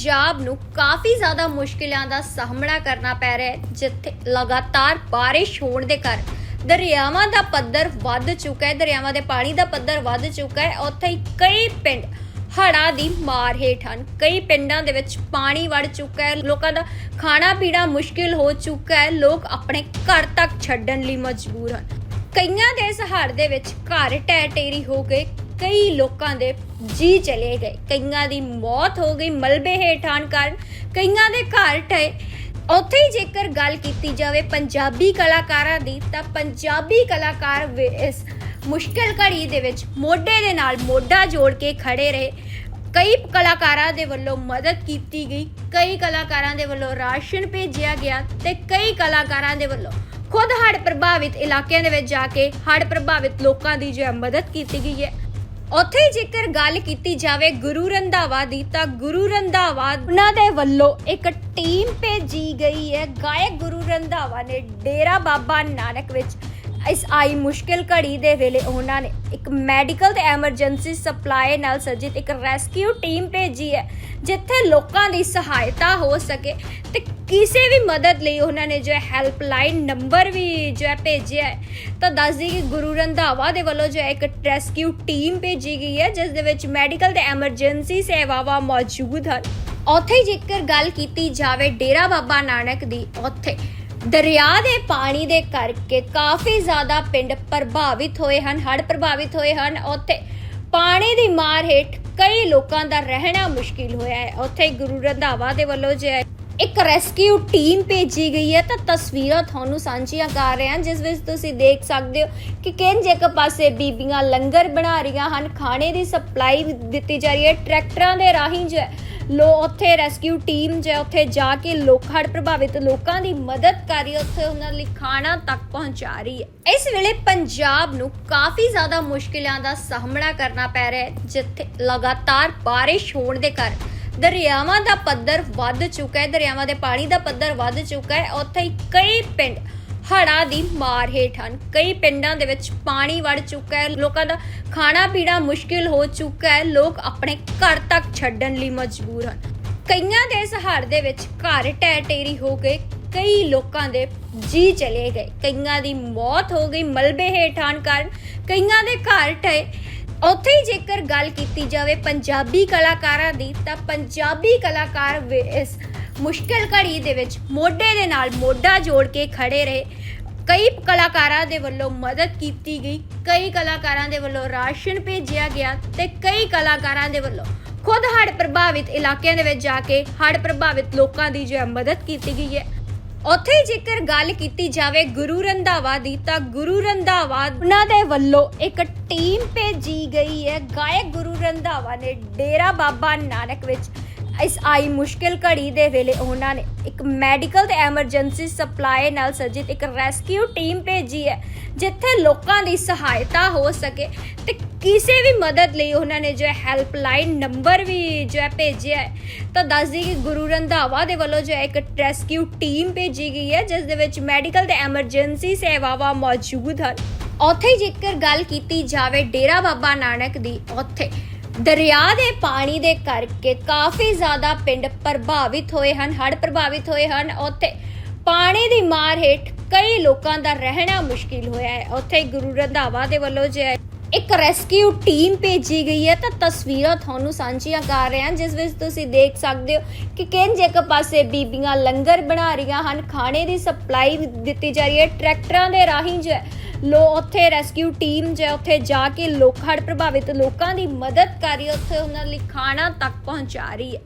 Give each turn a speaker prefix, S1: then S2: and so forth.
S1: ਪੰਜਾਬ ਨੂੰ ਕਾਫੀ ਜ਼ਿਆਦਾ ਮੁਸ਼ਕਿਲਾਂ ਦਾ ਸਾਹਮਣਾ ਕਰਨਾ ਪੈ ਰਿਹਾ ਹੈ, ਜਿੱਥੇ ਲਗਾਤਾਰ ਬਾਰਿਸ਼ ਹੋਣ ਦੇ ਕਾਰਨ ਦਰਿਆਵਾਂ ਦਾ ਪੱਧਰ ਵੱਧ ਚੁੱਕਾ ਹੈ, ਦਰਿਆਵਾਂ ਦੇ ਪਾਣੀ ਦਾ ਪੱਧਰ ਵੱਧ ਚੁੱਕਾ ਹੈ। ਉੱਥੇ ਹੀ ਕਈ ਪਿੰਡ ਹੜ੍ਹਾਂ ਦੀ ਮਾਰ ਹੇਠ ਹਨ। ਕਈ ਪਿੰਡਾਂ ਦੇ ਵਿੱਚ ਪਾਣੀ ਵੜ ਚੁੱਕਾ ਹੈ। ਲੋਕਾਂ ਦਾ ਖਾਣਾ ਪੀਣਾ ਮੁਸ਼ਕਿਲ ਹੋ ਚੁੱਕਾ ਹੈ। ਲੋਕ ਆਪਣੇ ਘਰ ਤੱਕ ਛੱਡਣ ਲਈ ਮਜਬੂਰ ਹਨ। ਕਈਆਂ ਦੇ ਇਸ ਹੜ੍ਹ ਦੇ ਵਿੱਚ ਘਰ ਢਹਿ ਢੇਰੀ ਹੋ ਗਏ ਕਈ ਲੋਕਾਂ ਦੇ ਜੀ ਚਲੇ ਗਏ। ਕਈਆਂ ਦੀ ਮੌਤ ਹੋ ਗਈ ਮਲਬੇ ਹੇਠ ਆਉਣ ਕਾਰਨ ਕਈਆਂ ਦੇ ਘਰ ਢਏ ਉੱਥੇ ਹੀ ਜੇਕਰ ਗੱਲ ਕੀਤੀ ਜਾਵੇ ਪੰਜਾਬੀ ਕਲਾਕਾਰਾਂ ਦੀ, ਤਾਂ ਪੰਜਾਬੀ ਕਲਾਕਾਰ ਇਸ ਮੁਸ਼ਕਲ ਘੜੀ ਦੇ ਵਿੱਚ ਮੋਢੇ ਦੇ ਨਾਲ ਮੋਢਾ ਜੋੜ ਕੇ ਖੜੇ ਰਹੇ। ਕਈ ਕਲਾਕਾਰਾਂ ਦੇ ਵੱਲੋਂ ਮਦਦ ਕੀਤੀ ਗਈ, ਕਈ ਕਲਾਕਾਰਾਂ ਦੇ ਵੱਲੋਂ ਰਾਸ਼ਨ ਭੇਜਿਆ ਗਿਆ ਤੇ ਕਈ ਕਲਾਕਾਰਾਂ ਦੇ ਵੱਲੋਂ ਖੁਦ ਹੜ੍ਹ ਪ੍ਰਭਾਵਿਤ ਇਲਾਕਿਆਂ ਦੇ ਵਿੱਚ ਜਾ ਕੇ ਹੜ੍ਹ ਪ੍ਰਭਾਵਿਤ ਲੋਕਾਂ ਦੀ ਜੋ ਹੈ ਮਦਦ ਕੀਤੀ ਗਈ ਹੈ। ਉੱਥੇ ਹੀ ਜੇਕਰ ਗੱਲ ਕੀਤੀ ਜਾਵੇ ਗੁਰੂ ਰੰਧਾਵਾ ਦੀ, ਤਾਂ ਗੁਰੂ ਰੰਧਾਵਾ ਉਹਨਾਂ ਦੇ ਵੱਲੋਂ ਇੱਕ ਟੀਮ ਭੇਜੀ ਗਈ ਹੈ। ਗਾਇਕ ਗੁਰੂ ਰੰਧਾਵਾ ਨੇ ਡੇਰਾ ਬਾਬਾ ਨਾਨਕ ਵਿੱਚ ਇਸ ਆਈ ਮੁਸ਼ਕਿਲ ਘੜੀ ਦੇ ਵੇਲੇ ਉਹਨਾਂ ਨੇ ਇੱਕ ਮੈਡੀਕਲ ਤੇ ਐਮਰਜੈਂਸੀ ਸਪਲਾਈ ਨਾਲ ਸਜਿਤ ਇੱਕ ਰੈਸਕਿਊ ਟੀਮ ਭੇਜੀ ਹੈ, ਜਿੱਥੇ ਲੋਕਾਂ ਦੀ ਸਹਾਇਤਾ ਹੋ ਸਕੇ ਤੇ ਕਿਸੇ ਵੀ ਮਦਦ ਲਈ ਉਹਨਾਂ ਨੇ ਜੋ ਹੈਲਪਲਾਈਨ ਨੰਬਰ ਵੀ ਜੋ ਹੈ ਭੇਜਿਆ ਹੈ। ਤਾਂ ਦੱਸ ਦਈਏ ਕਿ ਗੁਰੂ ਰੰਧਾਵਾ ਦੇ ਵੱਲੋਂ ਜੋ ਹੈ ਇੱਕ ਰੈਸਕਿਊ ਟੀਮ ਭੇਜੀ ਗਈ ਹੈ, ਜਿਸ ਦੇ ਵਿੱਚ ਮੈਡੀਕਲ ਤੇ ਐਮਰਜੈਂਸੀ ਸੇਵਾਵਾਂ ਮੌਜੂਦ ਹਨ। ਉੱਥੇ ਜੇਕਰ ਗੱਲ ਕੀਤੀ ਜਾਵੇ ਡੇਰਾ ਬਾਬਾ ਨਾਨਕ ਦੀ, ਉੱਥੇ ਦਰਿਆ ਦੇ ਪਾਣੀ ਦੇ ਕਰਕੇ ਕਾਫੀ ਜ਼ਿਆਦਾ ਪਿੰਡ ਪ੍ਰਭਾਵਿਤ ਹੋਏ ਹਨ, ਹੜ੍ਹ ਪ੍ਰਭਾਵਿਤ ਹੋਏ ਹਨ। ਉੱਥੇ ਪਾਣੀ ਦੀ ਮਾਰ ਹੇਠ ਕਈ ਲੋਕਾਂ ਦਾ ਰਹਿਣਾ ਮੁਸ਼ਕਿਲ ਹੋਇਆ ਹੈ। ਉੱਥੇ ਗੁਰੂ ਰੰਧਾਵਾ ਦੇ ਵੱਲੋਂ ਜੋ ਹੈ ਇੱਕ ਰੈਸਕਿਊ ਟੀਮ ਭੇਜੀ ਗਈ ਹੈ, ਤਾਂ ਤਸਵੀਰਾਂ ਤੁਹਾਨੂੰ ਸਾਂਝੀਆਂ ਕਰ ਰਹੇ ਹਾਂ, ਜਿਸ ਵਿੱਚ ਤੁਸੀਂ ਦੇਖ ਸਕਦੇ ਹੋ ਕਿ ਕਿੰਜ ਇੱਕ ਪਾਸੇ ਬੀਬੀਆਂ ਲੰਗਰ ਬਣਾ ਰਹੀਆਂ ਹਨ, ਖਾਣੇ ਦੀ ਸਪਲਾਈ ਦਿੱਤੀ ਜਾ ਰਹੀ ਹੈ, ਟਰੈਕਟਰਾਂ ਦੇ ਰਾਹੀਂ ਜੋ ਹੈ ਲੋ, ਉੱਥੇ ਰੈਸਕਿਊ ਟੀਮ ਜੋ ਉੱਥੇ ਜਾ ਕੇ ਲੋਕ ਹੜ੍ਹ ਪ੍ਰਭਾਵਿਤ ਲੋਕਾਂ ਦੀ ਮਦਦ ਕਰ ਰਹੀ ਹੈ, ਉੱਥੇ ਉਹਨਾਂ ਲਈ ਖਾਣਾ ਤੱਕ ਪਹੁੰਚਾ ਰਹੀ ਹੈ। ਇਸ ਵੇਲੇ ਪੰਜਾਬ ਨੂੰ ਕਾਫੀ ਜ਼ਿਆਦਾ ਮੁਸ਼ਕਿਲਾਂ ਦਾ ਸਾਹਮਣਾ ਕਰਨਾ ਪੈ ਰਿਹਾ ਹੈ, ਜਿੱਥੇ ਲਗਾਤਾਰ ਬਾਰਿਸ਼ ਹੋਣ ਦੇ ਕਾਰਨ ਦਰਿਆਵਾਂ ਦਾ ਪੱਧਰ ਵੱਧ ਚੁੱਕਾ ਹੈ, ਦਰਿਆਵਾਂ ਦੇ ਪਾਣੀ ਦਾ ਪੱਧਰ ਵੱਧ ਚੁੱਕਾ ਹੈ, ਉੱਥੇ ਹੀ ਕਈ ਪਿੰਡ ਹੜ੍ਹਾਂ ਦੀ ਮਾਰ ਹੇਠ ਹਨ। ਕਈ ਪਿੰਡਾਂ ਦੇ ਵਿੱਚ ਪਾਣੀ ਵੜ ਚੁੱਕਾ ਹੈ। ਲੋਕਾਂ ਦਾ ਖਾਣਾ ਪੀਣਾ ਮੁਸ਼ਕਿਲ ਹੋ ਚੁੱਕਾ ਹੈ। ਲੋਕ ਆਪਣੇ ਘਰ ਤੱਕ ਛੱਡਣ ਲਈ ਮਜਬੂਰ ਹਨ। ਕਈਆਂ ਦੇ ਇਸ ਹੜ੍ਹ ਦੇ ਵਿੱਚ ਘਰ ਢਹਿ ਢੇਰੀ ਹੋ ਗਏ। ਕਈ ਲੋਕਾਂ ਦੇ ਜੀ ਚਲੇ ਗਏ। ਕਈਆਂ ਦੀ ਮੌਤ ਹੋ ਗਈ ਮਲਬੇ ਹੇਠ ਆਉਣ ਕਾਰਨ। ਕਈਆਂ ਦੇ ਘਰ ਢਏ ਉੱਥੇ ਹੀ ਜੇਕਰ ਗੱਲ ਕੀਤੀ ਜਾਵੇ ਪੰਜਾਬੀ ਕਲਾਕਾਰਾਂ ਦੀ, ਤਾਂ ਪੰਜਾਬੀ ਕਲਾਕਾਰ ਇਸ ਮੁਸ਼ਕਲ ਘੜੀ ਦੇ ਵਿੱਚ ਮੋਢੇ ਦੇ ਨਾਲ ਮੋਢਾ ਜੋੜ ਕੇ ਖੜੇ ਰਹੇ। ਕਈ ਕਲਾਕਾਰਾਂ ਦੇ ਵੱਲੋਂ ਮਦਦ ਕੀਤੀ ਗਈ, ਕਈ ਕਲਾਕਾਰਾਂ ਦੇ ਵੱਲੋਂ ਰਾਸ਼ਨ ਭੇਜਿਆ ਗਿਆ ਤੇ ਕਈ ਕਲਾਕਾਰਾਂ ਦੇ ਵੱਲੋਂ ਖੁਦ ਹੜ੍ਹ ਪ੍ਰਭਾਵਿਤ ਇਲਾਕਿਆਂ ਦੇ ਵਿੱਚ ਜਾ ਕੇ ਹੜ੍ਹ ਪ੍ਰਭਾਵਿਤ ਲੋਕਾਂ ਦੀ ਜੋ ਹੈ ਮਦਦ ਕੀਤੀ ਗਈ ਹੈ। ਉੱਥੇ ਜੇਕਰ ਗੱਲ ਕੀਤੀ ਜਾਵੇ ਗੁਰੂ ਰੰਧਾਵਾ ਦੀ ਤਾਂ ਗੁਰੂ ਰੰਧਾਵਾ ਉਹਨਾਂ ਦੇ ਵੱਲੋਂ ਇੱਕ ਟੀਮ ਭੇਜੀ ਗਈ ਹੈ। ਗਾਇਕ ਗੁਰੂ ਰੰਧਾਵਾ ਨੇ ਡੇਰਾ ਬਾਬਾ ਨਾਨਕ ਵਿੱਚ ਇਸ ਆਈ ਮੁਸ਼ਕਿਲ ਘੜੀ ਦੇ ਵੇਲੇ ਉਹਨਾਂ ਨੇ ਇੱਕ ਮੈਡੀਕਲ ਤੇ ਐਮਰਜੈਂਸੀ ਸਪਲਾਈ ਨਾਲ ਸਜਿਤ ਇੱਕ ਰੈਸਕਿਊ ਟੀਮ ਭੇਜੀ ਹੈ, ਜਿੱਥੇ ਲੋਕਾਂ ਦੀ ਸਹਾਇਤਾ ਹੋ ਸਕੇ ਤੇ ਕਿਸੇ ਵੀ ਮਦਦ ਲਈ ਉਹਨਾਂ ਨੇ ਜੋ ਹੈਲਪਲਾਈਨ ਨੰਬਰ ਵੀ ਜੋ ਹੈ ਭੇਜਿਆ ਹੈ। ਤਾਂ ਦੱਸ ਦਈਏ ਕਿ ਗੁਰੂ ਰੰਧਾਵਾ ਦੇ ਵੱਲੋਂ ਜੋ ਹੈ ਇੱਕ ਰੈਸਕਿਊ ਟੀਮ ਭੇਜੀ ਗਈ ਹੈ, ਜਿਸ ਦੇ ਵਿੱਚ ਮੈਡੀਕਲ ਤੇ ਐਮਰਜੈਂਸੀ ਸੇਵਾਵਾਂ ਮੌਜੂਦ ਹਨ। ਉੱਥੇ ਜੇਕਰ ਗੱਲ ਕੀਤੀ ਜਾਵੇ ਡੇਰਾ ਬਾਬਾ ਨਾਨਕ ਦੀ, ਉੱਥੇ ਦਰਿਆ ਦੇ ਪਾਣੀ ਦੇ ਕਰਕੇ ਕਾਫੀ ਜ਼ਿਆਦਾ ਪਿੰਡ ਪ੍ਰਭਾਵਿਤ ਹੋਏ ਹਨ, ਹੜ੍ਹ ਪ੍ਰਭਾਵਿਤ ਹੋਏ ਹਨ। ਉੱਥੇ ਪਾਣੀ ਦੀ ਮਾਰ ਹੇਠ ਕਈ ਲੋਕਾਂ ਦਾ ਰਹਿਣਾ ਮੁਸ਼ਕਿਲ ਹੋਇਆ ਹੈ। ਉੱਥੇ ਗੁਰੂ ਰੰਧਾਵਾ ਦੇ ਵੱਲੋਂ ਜੋ ਹੈ ਇੱਕ ਰੈਸਕਿਊ ਟੀਮ ਭੇਜੀ ਗਈ ਹੈ। ਤਾਂ ਤਸਵੀਰਾਂ ਤੁਹਾਨੂੰ ਸਾਂਝੀਆਂ ਕਰ ਰਹੇ ਹਾਂ, ਜਿਸ ਵਿੱਚ ਤੁਸੀਂ ਦੇਖ ਸਕਦੇ ਹੋ ਕਿ ਕਿੰਜ ਇੱਕ ਪਾਸੇ ਬੀਬੀਆਂ ਲੰਗਰ ਬਣਾ ਰਹੀਆਂ ਹਨ। ਖਾਣੇ ਦੀ ਸਪਲਾਈ ਦਿੱਤੀ ਜਾ ਰਹੀ ਹੈ। ਟਰੈਕਟਰਾਂ ਦੇ ਰਾਹੀਂ ਜੋ ਹੈ ਲੋ, ਉੱਥੇ ਰੈਸਕਿਊ ਟੀਮ ਜੋ ਉੱਥੇ ਜਾ ਕੇ ਲੋਕ ਹੜ੍ਹ ਪ੍ਰਭਾਵਿਤ ਲੋਕਾਂ ਦੀ ਮਦਦ ਕਰ ਰਹੀ ਹੈ, ਉੱਥੇ ਉਹਨਾਂ ਲਈ ਖਾਣਾ ਤੱਕ ਪਹੁੰਚਾ ਰਹੀ ਹੈ।